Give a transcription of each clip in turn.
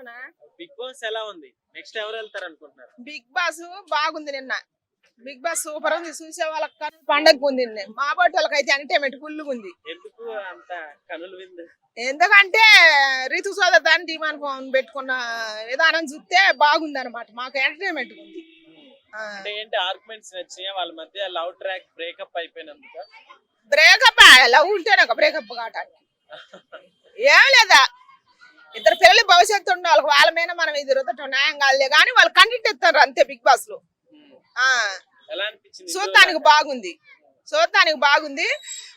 బాగున్నానా big boss ఎలా ఉంది? Next ఎవరు వెళ్తారు అనుకుంటున్నారు? బిగ్ బాస్ బాగుంది నిన్న. బిగ్ బాస్ సూపర్ ఉంది. చూసే వాళ్ళకి కనుల పండగ ఉంది. మా బట్టి వాళ్ళకి అయితే ఎంటర్టైన్మెంట్ ఫుల్ ఉంది. ఎందుకు అంత కనులు విందు? ఎందుకంటే రీతు సోదర్ దాన్ని ఫోన్ పెట్టుకున్న విధానం చూస్తే బాగుంది అనమాట మాకు ఎంటర్టైన్మెంట్ ఉంది. అంటే ఏంటి ఆర్గ్యుమెంట్స్ నచ్చినాయి? వాళ్ళ మధ్య లవ్ ట్రాక్ బ్రేకప్ అయిపోయినందుక? బ్రేకప్ లవ్ ఉంటేనే ఒక బ్రేకప్ కావటానికి. ఏం లేదా? ఇద్దరు పిల్లలు భవిష్యత్తు ఉండే వాళ్ళకి వాళ్ళ మీద మనం ఇది రుద్దటం న్యాయం కాదులే. కానీ వాళ్ళు కంటెంట్ ఇస్తారు అంతే బిగ్ బాస్లో. ఆ. చూడటానికి బాగుంది. చూడటానికి బాగుంది.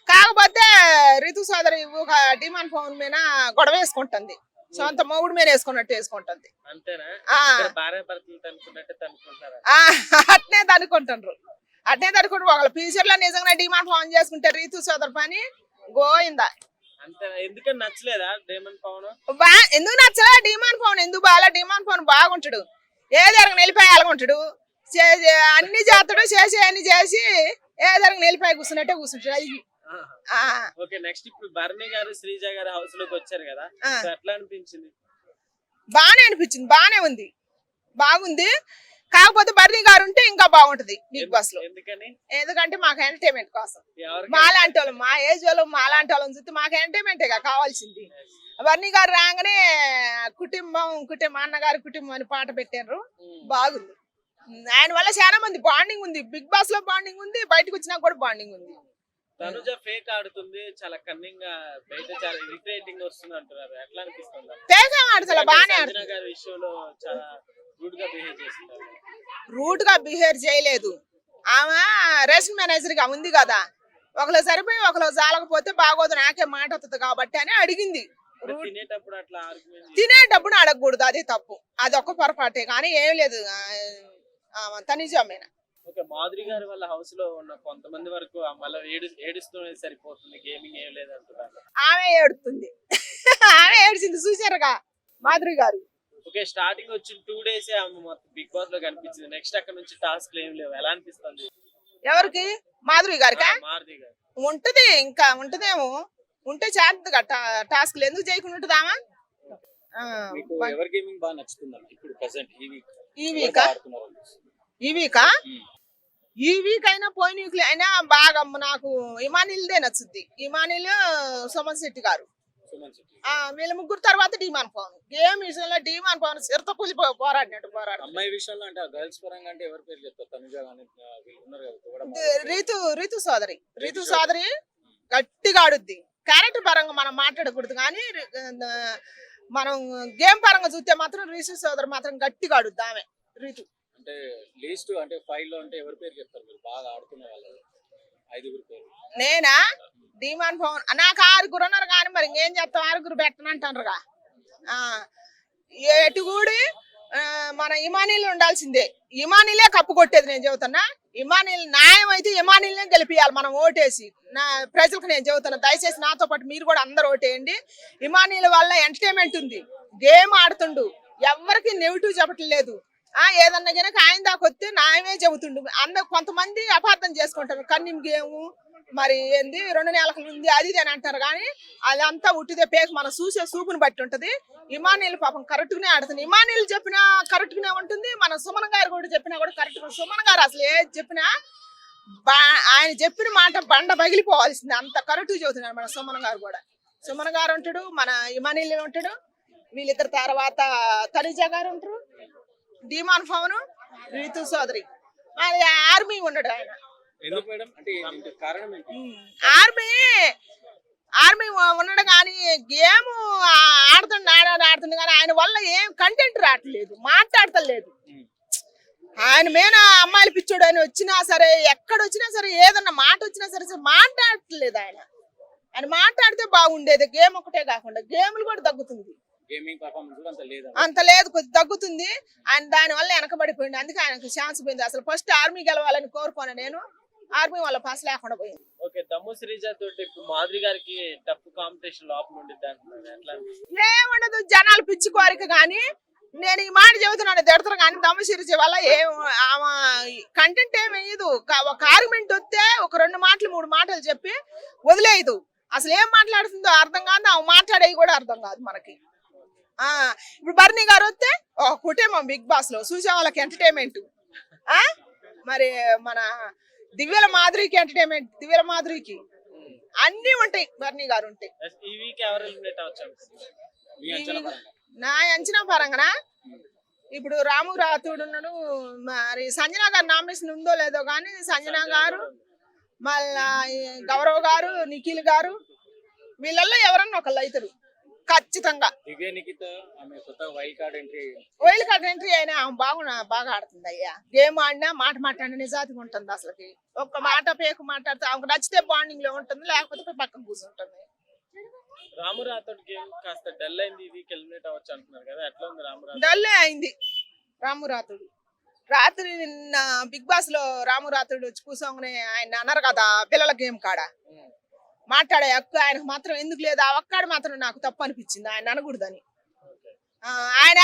కాకపోతే రితు సోదరి ఒక డిమాండ్ ఫోన్ మీద గొడవ వేసుకుంటుంది. సొంత మొగుడు మీద వేసుకున్నట్టు వేసుకుంటుంది. తనుకుంటారా అట్నే తనుకుంటుండ్రు. అట్నే తనుకుంటారు ఒకళ్ళు ఫ్యూచర్లో నిజంగా డిమాండ్ ఫోన్ చేసుకుంటే రీతు సోదరు పని గోయిందా? అంతే. ఎందుకని నచ్చలేదా పవన్ బా ఎందుకు నచ్చలా డిమాండ్ ఫోన్ ఎందుకు బాగా డిమాండ్ ఫోన్ బాగుంటాడు. ఏ జరగ నిలిపేయాలనుకుంటాడు చే- చే- అన్ని చేస్తాడు చేసి అన్ని చేసి ఏ జరగ నిలిపాయి కూర్చున్నట్టే కూర్చుంటాడు. అది. ఆ, ఓకే నెక్స్ట్ ఇప్పుడు భరణి గారు శ్రీజ గారు హౌస్లోకి వచ్చారు కదా. ఎట్లా అనిపించింది? బానే అనిపించింది. బానే ఉంది. బాగుంది. కాకపోతే బర్నీ గారు ఉంటే ఇంకా బాగుంటది బిగ్ బాస్లో. ఎందుకంటే మాకు ఎంటర్టైన్మెంట్ కోసం. ఎవరికి? మా లాంటి వాళ్ళు మా ఏజ్ వాళ్ళు మా లాంటి వాళ్ళని చూస్తే మాకు ఎంటర్టైన్మెంటే కావాల్సింది. బర్నీ గారు రాగానే కుటుంబం కుటుంబం అన్నగారి కుటుంబం అని పాట పెట్టారు ఉమ్. బాగుంది. ఆయన వల్ల చాలా మంది బాండింగ్ ఉంది. బిగ్ బాస్లో బాండింగ్ ఉంది బయటకు వచ్చినా కూడా బాండింగ్ ఉంది. తనుజ ఫేక్ ఆడుతుంది చాలా కన్నింగ్గా బయట చాలా ఇరిటేటింగ్ వస్తుంది అంటున్నారు. ఎట్లా అనిపిస్తుంది? తేజ ఆడుతుంది. బాగానే విషయంలో చాలా రూట్గా బిహేవ్ చేయలేదు. ఆమె రేషన్ మేనేజర్గా ఉంది కదా. ఒకరు సరిపోయి ఒకరు జాలకపోతే బాగోదు నాకే మాట వస్తుంది కాబట్టి అని అడిగింది. తినేటప్పుడు అడగకూడదు అదే తప్పు. అది ఒక్క పొరపాటే కానీ ఏం లేదు తనిజమైన ఓకే మాధురి గారి వాళ్ళ హౌస్లో ఉన్న కొంతమంది వరకు ఆ మళ్ళీ ఏడు ఏడుస్తూనే సరిపోతుంది గేమింగ్ ఏం ఆమె ఏడుతుంది. ఆమె ఏడ్చింది చూసారుగా మాధురి గారు. ఓకే స్టార్టింగ్ వచ్చిన టూ డేస్ ఆమె బిగ్ బాస్లో కనిపించింది. నెక్స్ట్ అక్కడ నుంచి టాస్క్ ఏం లేవు. ఎలా అనిపిస్తుంది? ఎవరికి? మాధురి గారికా? ఆ, మారుతి గారు. ఉంటది ఇంకా ఉంటదేమో. ఉంటే చేస్తుంది టాస్క్లు ఎందుకు చేయకుండా ఉంటుందామా? మీకు ఎవరి గేమింగ్ బాగా నచ్చుతుందన్న ఇప్పుడు ప్రెసెంట్ ఈ వీక్ ఈ వీక్ ఈ వీకా ఈ వీక్ అయినా పోయిన వీక్ అయినా బాగా నాకు ఇమానిల్దే నచ్చుద్ది. ఇమానిల్ సుమన్ శెట్టి గారు. వీళ్ళ ముగ్గురు తర్వాత డిమాన్ పవన్ గేమ్ విషయంలో డిమాన్ పవన్ చిరత పులి పోరాడినట్టు పోరాడు అమ్మాయి విషయంలో అంటే గర్ల్స్ పరంగా అంటే ఎవరి పేరు చెప్తారు? తనుజ రీతు రీతు సోదరి. రీతు సోదరి. గట్టిగా ఆడుద్ది. క్యారెక్టర్ పరంగా మనం మాట్లాడకూడదు కానీ మనం గేమ్ పరంగా చూస్తే మాత్రం రీతు సోదరి మాత్రం గట్టిగా ఆడుద్ది ఆమె రీతు. అంటే లీస్ట్ అంటే ఫైవ్లో అంటే ఎవరి పేరు చెప్తారు మీరు? బాగా ఆడుతున్న వాళ్ళు ఐదుగురు పేరు నేనా? డిమాండ్ పవన్ నాకు ఆరుగురు ఉన్నారు కానీ మరి ఇంకేం చేస్తాం ఆరుగురు పెట్టనంటారుగా ఆ, ఎటుగూడి మన ఇమానీలు ఉండాల్సిందే. ఇమానీలే కప్పు కొట్టేది నేను చెబుతున్నా. ఇమానీలు న్యాయం అయితే ఇమానీలనే గెలిపియాలి మనం ఓటేసి. నా ప్రజలకు నేను చెబుతున్నా. దయచేసి నాతో పాటు మీరు కూడా అందరు ఓటేయండి. ఇమానీల వల్ల ఎంటర్టైన్మెంట్ ఉంది. గేమ్ ఆడుతుండు. ఎవరికి నెగిటివ్ చెప్పట్లేదు ఆ ఏదన్నా కనుక ఆయన దాకా వస్తే న్యాయమే చెబుతుండు. అందరు కొంతమంది అపార్థం చేసుకుంటారు. కన్నిం గేము మరి ఏంది? రెండు నెలలకు ఉంది అది ఇది అని అంటారు. కానీ అదంతా ఉట్టిదే పేక మనం చూసే చూపుని బట్టి ఉంటది. ఇమానీలు పాపం కరెక్ట్గానే ఆడుతుంది. ఇమానీలు చెప్పినా కరెక్ట్గానే ఉంటుంది. మన సుమన్ గారు కూడా చెప్పినా కూడా కరెక్ట్ సుమన్ గారు అసలు ఏది చెప్పినా ఆయన చెప్పిన మాట బండ పగిలిపోవాల్సింది. అంత కరెక్ట్గా చెబుతున్నాడు మన సుమన్ గారు కూడా. సుమన్ గారు ఉంటాడు మన ఇమానీలు ఉంటాడు. వీళ్ళిద్దరు తర్వాత తనిజ గారు ఉంటారు. డిమాన్ ఫోను రీతు సోదరి. ఆర్మీ ఉండడు ఆయన. ఆర్మీ ఆర్మీ ఉన్నాడు కానీ గేమ్ ఆడుతుండే ఆడాడు ఆడుతుండే కానీ ఆయన వల్ల ఏం కంటెంట్ రావట్లేదు మాట్లాడతలేదు. ఆయన మీద అమ్మాయిలు పిచ్చోడు అని వచ్చినా సరే ఎక్కడ వచ్చినా సరే ఏదన్నా మాట వచ్చినా సరే మాట్లాడట్లేదు ఆయన. ఆయన మాట్లాడితే బాగుండేది. గేమ్ ఒకటే కాకుండా గేమ్లు కూడా తగ్గుతుంది. అంత లేదా? కొద్ది తగ్గుతుంది. ఆయన దాని వల్ల వెనకబడిపోయింది అందుకే ఆయనకు ఛాన్స్ పోయింది. అసలు ఫస్ట్ ఆర్మీ గెలవాలని కోరుకోను నేను. ఆర్మీ వల్ల పాస్ లేకుండా పోయింది. ఓకే దమ్ము శ్రీజ తోటి మాధురి గారికి టఫ్ కాంపిటీషన్ లోపల అనిపిస్తుంది ఏముండదు జనాలు పిచ్చి కోరిక కానీ నేను ఈ మాట చెబుతున్నాను తిడతారు కానీ దమ్మసిరిచి వల్ల ఏం ఆమె కంటెంట్ ఏమి క- ఒక ఆర్గ్యుమెంట్ వస్తే ఒక రెండు మాటలు మూడు మాటలు చెప్పి వదిలేయదు. అసలు ఏం మాట్లాడుతుందో అర్థం కాదు ఆమె మాట్లాడేవి కూడా అర్థం కాదు మనకి. ఆ ఇప్పుడు బర్నీ గారు వస్తే ఒక కుటుంబం బిగ్ బాస్లో చూసే వాళ్ళకి ఎంటర్టైన్మెంట్ ఆ? మరి మన దివ్యల మాధురికి ఎంటర్టైన్మెంట్ దివ్యల మాధురికి. అన్ని ఉంటాయి బర్నీ గారు ఉంటాయి నా అంచనా పరంగా ఇప్పుడు రాము రాతుడు ఉన్నాడు మరి సంజన గారు నామినేషన్ ఉందో లేదో కానీ సంజన గారు మళ్ళా గౌరవ్ గారు నిఖిల్ గారు వీళ్ళల్లో ఎవరన్నా ఒకళ్ళు అవుతారు. ఖచ్చితంగా. దివ్య నిఖిత ఆమె కొత్తగా wild card entry wild card entry అయినా ఆమె బాగున్నా బాగా ఆడుతుంది అయ్యా. గేమ్ ఆడినా మాట మాట్లాడినా నిజాతిగా ఉంటుంది అసలుకి. ఒక్క మాట పేకు మాట్లాడితే ఆమెకు నచ్చితే బాండింగ్లో ఉంటుంది లేకపోతే పక్కన కూర్చుంటుంది. రాము రాథోడ్ గేమ్ కాస్త డల్ అయింది ఎలిమినేట్ అవ్వచ్చు అంటున్నారు కదా. ఎట్లా ఉంది రాము అయింది. రాము రాత్రి నిన్న బిగ్ బాస్లో రాము వచ్చి కూర్చోగానే ఆయన అన్నారు కదా పిల్లల గేమ్ కాడ? మాట్లాడే హక్కు ఆయనకు మాత్రం ఎందుకు లేదు? ఆ ఒక్కడు మాత్రం నాకు తప్పు అనిపించింది ఆయన అనకూడదని. ఆయన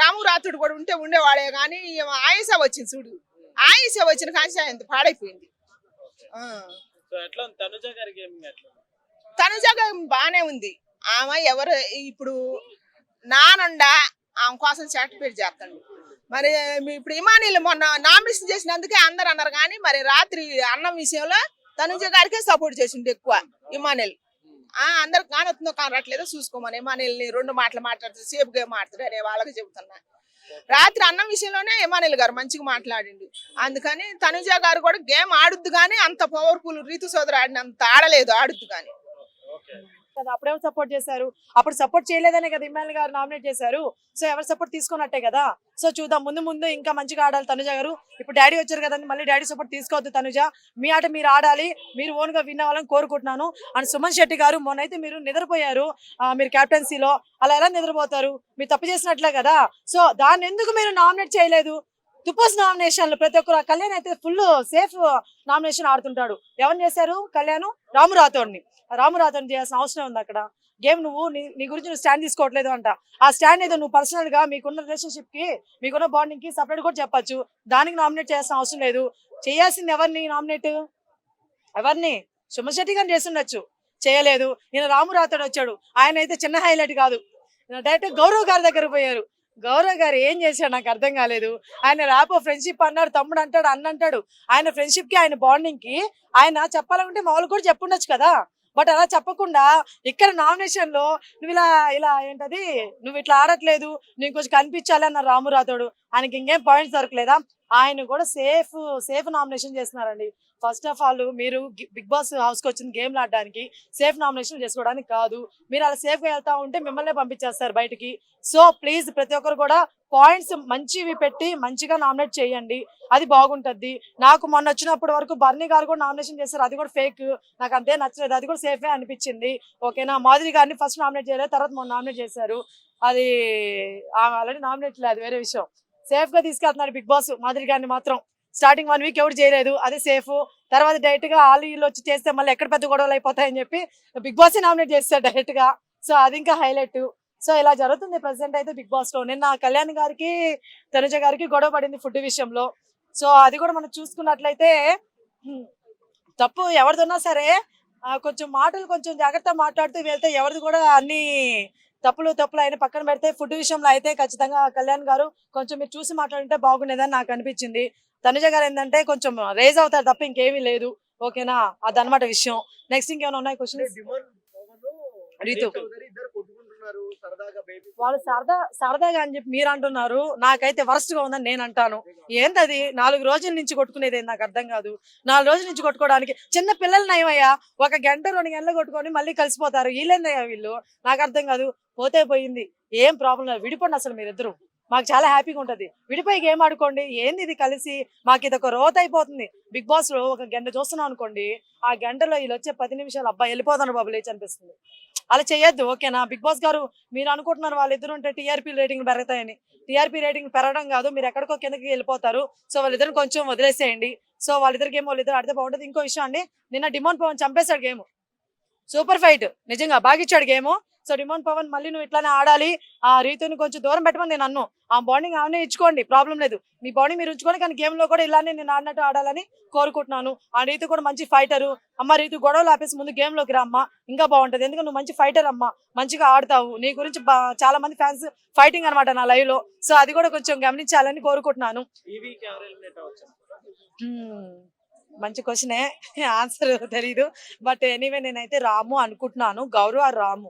రాము రాతుడు కూడా ఉంటే ఉండేవాడే కానీ ఆయుష వచ్చింది చూడు. ఆయుష వచ్చిన కాంచి ఆయన పాడైపోయింది. తనుజ ఎట్లా ఉంది? ఆమె ఎవరు ఇప్పుడు నానుండా ఆమె కోసం సర్టిఫికేట్ చేస్తాడు మరి ఇప్పుడు ఇమానీలు మొన్న నామినేషన్ చేసినందుకే అందరు అన్నారు కానీ మరి రాత్రి అన్నం విషయంలో ధనుంజయ గారికే సపోర్ట్ చేసిండు ఎక్కువ ఇమానిల్ ఆ అందరు కానొస్తుందో కానట్లేదో చూసుకోమని. ఇమానిల్ని రెండు మాటలు మాట్లాడుతుంది సేఫ్గా మాట్లాడు అనే వాళ్ళకి చెబుతున్నా. రాత్రి అన్నం విషయంలోనే ఇమానిల్ గారు మంచిగా మాట్లాడిండు. అందుకని తనుజ గారు కూడా గేమ్ ఆడుద్దు కానీ అంత పవర్ఫుల్ రీతు సోదరు ఆడినంత ఆడలేదు ఆడుద్దు కానీ కదా అప్పుడేమో సపోర్ట్ చేశారు? అప్పుడు సపోర్ట్ చేయలేదనే కదా ఇమ్మాయిల్ గారు నామినేట్ చేశారు. సో ఎవరు సపోర్ట్ తీసుకున్నట్టే కదా? సో చూద్దాం. ముందు ముందు ఇంకా మంచిగా ఆడాలి తనుజ గారు. ఇప్పుడు డాడీ వచ్చారు కదండి మళ్ళీ డాడీ సపోర్ట్ తీసుకోవద్దు తనుజ. మీ ఆట మీరు ఆడాలి. మీరు ఓన్గా విన్ అవ్వాలని కోరుకుంటున్నాను. అండ్ సుమన్ శెట్టి గారు మొన్నైతే మీరు నిద్రపోయారు. మీరు క్యాప్టెన్సీలో లో. అలా ఎలా నిద్రపోతారు? మీరు తప్పు చేసినట్లే కదా? సో దాన్ని ఎందుకు మీరు నామినేట్ చేయలేదు? తుపస్ నామినేషన్లు ప్రతి ఒక్కరు కళ్యాణ్ అయితే ఫుల్ సేఫ్ నామినేషన్ ఆడుతుంటాడు. ఎవరు చేశారు? కళ్యాణ్ రాము రాథోడ్ని. రాము రాథోడ్ని చేయాల్సిన అవసరం ఉంది అక్కడ. గేమ్ నువ్వు నీ గురించి నువ్వు స్టాండ్ తీసుకోవట్లేదు అంట. ఆ స్టాండ్ ఏదో నువ్వు పర్సనల్గా మీకున్న రిలేషన్షిప్కి మీకున్న బాండింగ్కి సపరేట్ కూడా చెప్పొచ్చు. దానికి నామినేట్ చేయాల్సిన అవసరం లేదు. చేయాల్సింది ఎవరిని నామినేట్ ఎవరిని? సుమశెట్టి గారిని చేస్తుండొచ్చు చేయలేదు. నేను రాము రాథోడ్ వచ్చాడు. ఆయన అయితే చిన్న హైలైట్ కాదు. డైరెక్ట్ గౌరవ్ గారి దగ్గర పోయారు. గౌరవ్ గారు ఏం చేశాడు నాకు అర్థం కాలేదు. ఆయన రాపో ఫ్రెండ్షిప్ అన్నాడు తమ్ముడు అంటాడు అన్న అంటాడు. ఆయన ఫ్రెండ్షిప్కి ఆయన బాండింగ్కి ఆయన చెప్పాలంటే మామూలు కూడా చెప్పుండొచ్చు కదా. బట్ అలా చెప్పకుండా ఇక్కడ నామినేషన్లో నువ్వు ఇలా ఇలా ఏంటది నువ్వు ఇట్లా ఆడట్లేదు నీకు కొంచెం కనిపించాలి అన్న రాము రాతోడు ఆయనకి ఇంకేం పాయింట్స్ దొరకలేదా? ఆయన కూడా సేఫ్ సేఫ్ నామినేషన్ చేస్తున్నారండి. ఫస్ట్ ఆఫ్ ఆల్ మీరు బిగ్ బాస్ హౌస్కి వచ్చింది గేమ్లు ఆడడానికి సేఫ్ నామినేషన్ చేసుకోవడానికి కాదు. మీరు అలా సేఫ్గా వెళ్తా ఉంటే మిమ్మల్ని పంపించేస్తారు బయటికి. సో ప్లీజ్ ప్రతి ఒక్కరు కూడా పాయింట్స్ మంచివి పెట్టి మంచిగా నామినేట్ చేయండి. అది బాగుంటది. నాకు మొన్న వచ్చినప్పటి వరకు బర్నీ గారు కూడా నామినేషన్ చేశారు. అది కూడా ఫేక్ నాకు అంతే నచ్చలేదు. అది కూడా సేఫే అనిపించింది. ఓకేనా మాధురి గారిని ఫస్ట్ నామినేట్ చేయలేదు. తర్వాత మొన్న నామినేట్ చేశారు. అది ఆల్రెడీ నామినేట్ లేదు. వేరే విషయం. సేఫ్గా తీసుకెళ్తున్నారు బిగ్ బాస్ మాధురి గారిని మాత్రం. స్టార్టింగ్ వన్ వీక్ ఎవరు చేయలేదు అది సేఫ్. తర్వాత డైరెక్ట్గా ఆల్ వీళ్ళు వచ్చి చేస్తే మళ్ళీ ఎక్కడ పెద్ద గొడవలు అయిపోతాయని చెప్పి బిగ్ బాస్ నామినేట్ చేస్తారు డైరెక్ట్గా. సో అది ఇంకా హైలైట్ సో ఇలా జరుగుతుంది ప్రెసెంట్ అయితే బిగ్ బాస్లో. నిన్న కళ్యాణ్ గారికి తనుజ గారికి గొడవ పడింది ఫుడ్ విషయంలో. సో అది కూడా మనం చూసుకున్నట్లయితే తప్పు ఎవరిదన్నా సరే కొంచెం మాటలు కొంచెం జాగ్రత్త మాట్లాడుతూ వెళ్తే ఎవరిది కూడా అన్ని తప్పులు తప్పులు అయిన పక్కన పెడితే ఫుడ్ విషయంలో అయితే ఖచ్చితంగా కళ్యాణ్ గారు కొంచెం మీరు చూసి మాట్లాడుంటే బాగుండేదని నాకు అనిపించింది. తనుజ గారు ఏంటంటే కొంచెం రేజ్ అవుతారు తప్ప ఇంకేమీ లేదు. ఓకేనా అదనమాట విషయం. నెక్స్ట్ ఇంకేమైనా ఉన్నాయి క్వశ్చన్స్ రీతు వాళ్ళు సరదా సరదాగా అని చెప్పి మీరు అంటున్నారు. నాకైతే వరస్ట్గా ఉందని నేను అంటాను. ఏంటది నాలుగు రోజుల నుంచి కొట్టుకునేది నాకు అర్థం కాదు. నాలుగు రోజుల నుంచి కొట్టుకోవడానికి చిన్న పిల్లలు నయమయ్యా. ఒక గంట రెండు గంటలు కొట్టుకొని మళ్ళీ కలిసిపోతారు. వీళ్ళేందయ్యా వీళ్ళు? నాకు అర్థం కాదు. పోతే పోయింది. ఏం ప్రాబ్లం లేదు. విడిపోండి అసలు మీరిద్దరు. మాకు చాలా హ్యాపీగా ఉంటది. విడిపోయి గేమ్ ఆడుకోండి. ఏంది ఇది కలిసి? మాకు ఇది ఒక రోత అయిపోతుంది. బిగ్ బాస్లో ఒక గంట చూస్తున్నాం అనుకోండి ఆ గంటలో వీళ్ళు వచ్చే పది నిమిషాలు అబ్బాయి వెళ్ళిపోతాను బాబు లేచి అనిపిస్తుంది. అలా చేయొద్దు ఓకేనా? బిగ్ బాస్ గారు మీరు అనుకుంటున్నారు వాళ్ళిద్దరు ఉంటే టీఆర్పీ రేటింగ్ పెరుగుతాయని. టీఆర్పీ రేటింగ్ పెరగడం కాదు మీరు ఎక్కడికో కిందకి వెళ్ళిపోతారు. సో వాళ్ళిద్దరు కొంచెం వదిలేసేయండి. సో వాళ్ళిద్దరు గేమ్ వాళ్ళిద్దరు ఆడితే బాగుంటుంది. ఇంకో విషయం అండి నిన్న డిమాండ్ పవన్ చంపేశాడు గేమ్. Super fight. నిజంగా బాగా ఇచ్చాడు గేమ్. సో రిమోన్ పవన్ మళ్ళీ నువ్వు ఇట్లానే ఆడాలి. ఆ రీతుని కొంచెం దూరం పెట్టమని నేను అన్ను. ఆ బాండింగ్ ఆమె ఇచ్చుకోండి ప్రాబ్లం లేదు. మీ బాడీ మీరు ఉంచుకోండి కానీ గేమ్లో కూడా ఇలానే నేను ఆడినట్టు ఆడాలని కోరుకుంటున్నాను. ఆ రీతు కూడా మంచి ఫైటరు అమ్మ రీతు గొడవలు ఆపేసి ముందు గేమ్లోకి రా అమ్మ. ఇంకా బాగుంటది. ఎందుకంటే నువ్వు మంచి ఫైటర్ అమ్మ. మంచిగా ఆడతావు. నీ గురించి చాలా మంది ఫ్యాన్స్ ఫైటింగ్ అనమాట నా లైవ్లో. సో అది కూడా కొంచెం గమనించాలని కోరుకుంటున్నాను. మంచి క్వశ్చనే ఆన్సర్ తెలీదు. బట్ ఎనీవే నేనైతే రాము అనుకుంటున్నాను. గౌరవ్ రాము.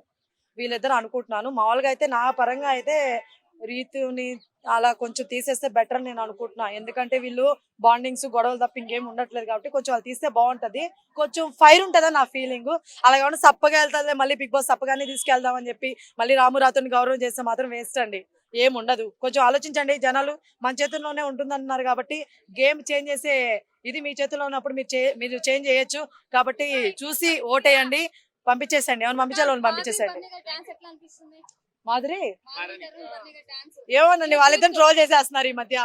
వీళ్ళిద్దరు అనుకుంటున్నాను. మామూలుగా అయితే నా పరంగా అయితే రీతుని అలా కొంచెం తీసేస్తే బెటర్ నేను అనుకుంటున్నా. ఎందుకంటే వీళ్ళు బాండింగ్స్ గొడవలు తప్ప ఇంకేం ఉండట్లేదు కాబట్టి కొంచెం వాళ్ళు తీస్తే బాగుంటది. కొంచెం ఫైర్ ఉంటుందా నా ఫీలింగ్ అలా కాకుండా సప్పగా వెళ్తుంది మళ్ళీ బిగ్ బాస్ సప్పగానే తీసుకెళ్దాం అని చెప్పి మళ్ళీ రాము రాతుని గౌరవం చేస్తే మాత్రం వేస్ట్ అండి. ఏముండదు కొంచెం ఆలోచించండి జనాలు. మన చేతుల్లోనే ఉంటుందన్నారు కాబట్టి గేమ్ చేంజ్ చేసే ఇది మీ చేతిలో ఉన్నప్పుడు మీరు చే- మీరు చేంజ్ చేయొచ్చు. కాబట్టి చూసి ఓటేయండి. పంపించేసండి. ఎవరు పంపించాలో? వాళ్ళని పంపించేసండి. డాన్స్ ఎట్లా అనిపిస్తుంది? మాధురి ఏమోనండి వాళ్ళిద్దరిని ట్రోల్ చేసేస్తున్నారు ఈ మధ్య?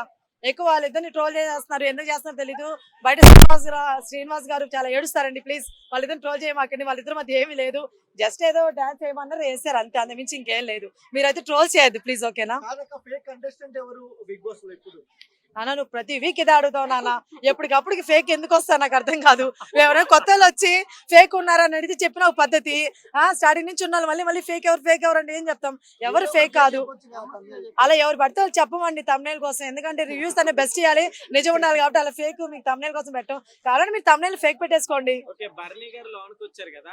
ఎక్కువ వాళ్ళిద్దరిని ట్రోల్ చేసేస్తున్నారు. ఎందుకు చేస్తున్నారో తెలీదు? బయట శ్రీనివాస్ శ్రీనివాస్ గారు చాలా ఏడుస్తారండి. ప్లీజ్ వాళ్ళిద్దరిని ట్రోల్ చేయమాకండి. వాళ్ళిద్దరి మధ్య ఏమీ లేదు. జస్ట్ ఏదో డాన్స్ చేయమన్నారు వేసారు. అంతే అంత మించి ఇంకేం లేదు. మీరైతే ట్రోల్ చేయొద్దు. ప్లీజ్ ఓకేనా? నాన్న నువ్వు ప్రతి వీక్ ఇదే అడుగుతావు నాన్న ఎప్పటికప్పటికి ఫేక్ ఎందుకు వస్తా నాకు అర్థం కాదు. ఎవరైనా కొత్త వాళ్ళు వచ్చి ఫేక్ ఉన్నారని అడిగితే చెప్పిన ఒక పద్ధతి. ఆ స్టార్టింగ్ నుంచి ఉన్నారు మళ్ళీ మళ్ళీ ఫేక్ ఎవరు ఫేక్ ఎవరు అంటే ఏం చెప్తాం? ఎవరు ఫేక్ కాదు. అలా ఎవరు పడితే వాళ్ళు చెప్పమండి తమ్నేల్ కోసం. ఎందుకంటే రివ్యూస్ అనే బెస్ట్ ఇవ్వాలి నిజం ఉండాలి కాబట్టి అలా ఫేక్ మీకు తమ్నేల్ కోసం పెట్టం. కాబట్టి మీరు తమ్నేల్ ఫేక్ పెట్టేసుకోండి. వచ్చారు కదా.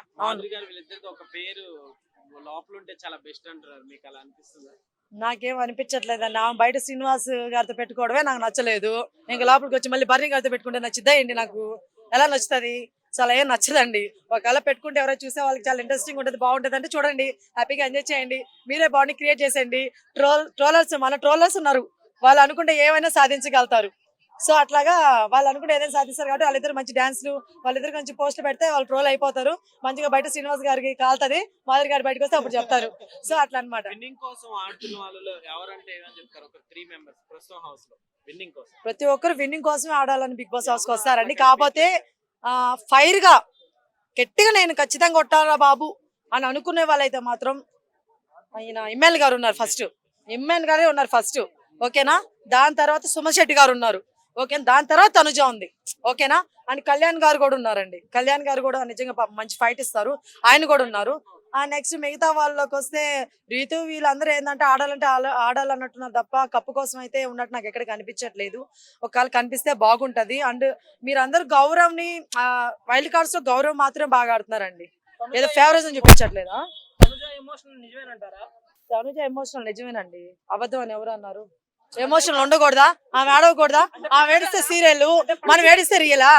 ఒక పేరు లోపల ఉంటే చాలా బెస్ట్ అంటున్నారు. మీకు అలా అనిపిస్తుందా? నాకేం అనిపించట్లేదండి. ఆమె బయట శ్రీనివాస్ గారితో పెట్టుకోవడమే నాకు నచ్చలేదు. ఇంకా లోపలికి వచ్చి మళ్ళీ బర్రీ గారితో పెట్టుకుంటే నచ్చిద్దా ఏంటి నాకు? ఎలా నచ్చుతుంది? చాలా ఏం నచ్చదండి. ఒకవేళ పెట్టుకుంటే ఎవరైనా చూసే వాళ్ళకి చాలా ఇంట్రెస్టింగ్ ఉంటుంది బాగుంటుంది అంటే చూడండి హ్యాపీగా ఎంజాయ్ చేయండి. మీరే బాడీ క్రియేట్ చేసేయండి. ట్రోల్ ట్రోలర్స్ మన ట్రోలర్స్ ఉన్నారు. వాళ్ళు అనుకుంటే ఏమైనా సాధించగలుగుతారు. సో అట్లాగా వాళ్ళు అనుకుంటే ఏదైనా సాధిస్తారు కాబట్టి వాళ్ళిద్దరు మంచి డాన్స్లు వాళ్ళిద్దరు మంచి పోస్టులు పెడితే వాళ్ళు ట్రోల్ అయిపోతారు. మంచిగా బయట శ్రీనివాస్ గారికి కాలుతుంది మాధురి గారు బయటకు వస్తే అప్పుడు చెప్తారు. సో అట్లా కోసం ప్రతి ఒక్కరు విన్నింగ్ కోసమే ఆడాలని బిగ్ బాస్ హౌస్కి వస్తారండి. కాకపోతే ఆ, ఫైర్గా గట్టిగా నేను ఖచ్చితంగా కొట్టాలా బాబు అని అనుకునే వాళ్ళైతే మాత్రం ఆయన ఎమ్మెల్యే గారు ఉన్నారు ఫస్ట్ ఎమ్మెల్యే గారే ఉన్నారు ఫస్ట్ ఓకేనా? దాని తర్వాత సుమన్ శెట్టి గారు ఉన్నారు. ఓకేనా దాని తర్వాత తనుజ ఉంది. ఓకేనా? అండ్ కళ్యాణ్ గారు కూడా ఉన్నారండి. కళ్యాణ్ గారు కూడా నిజంగా మంచి ఫైట్ ఇస్తారు. ఆయన కూడా ఉన్నారు. ఆ నెక్స్ట్ మిగతా వాళ్ళకి వస్తే రీతు వీళ్ళందరూ ఏంటంటే ఆడాలంటే ఆడ- ఆడాలన్నట్టున్నారు తప్ప కప్పు కోసం అయితే ఉన్నట్టు నాకు ఎక్కడ కనిపించట్లేదు. ఒకవేళ కనిపిస్తే బాగుంటది. అండ్ మీరందరూ గౌరవ్ని వైల్డ్ కార్డ్స్లో గౌరవ్ మాత్రమే బాగా ఆడుతున్నారండి. ఏదో ఫేవరేజ్ చూపించట్లేదా? ఎమోషనల్ నిజమేనంటారా? తనుజ ఎమోషనల్ నిజమేనండి. అబద్ధం అని ఎవరు అన్నారు? ఎమోషనల్ ఉండకూడదా? ఆమె ఆడవకూడదా ఆమె ఏడిస్తే సీరియల్ మనం ఏడిస్తే రియలా?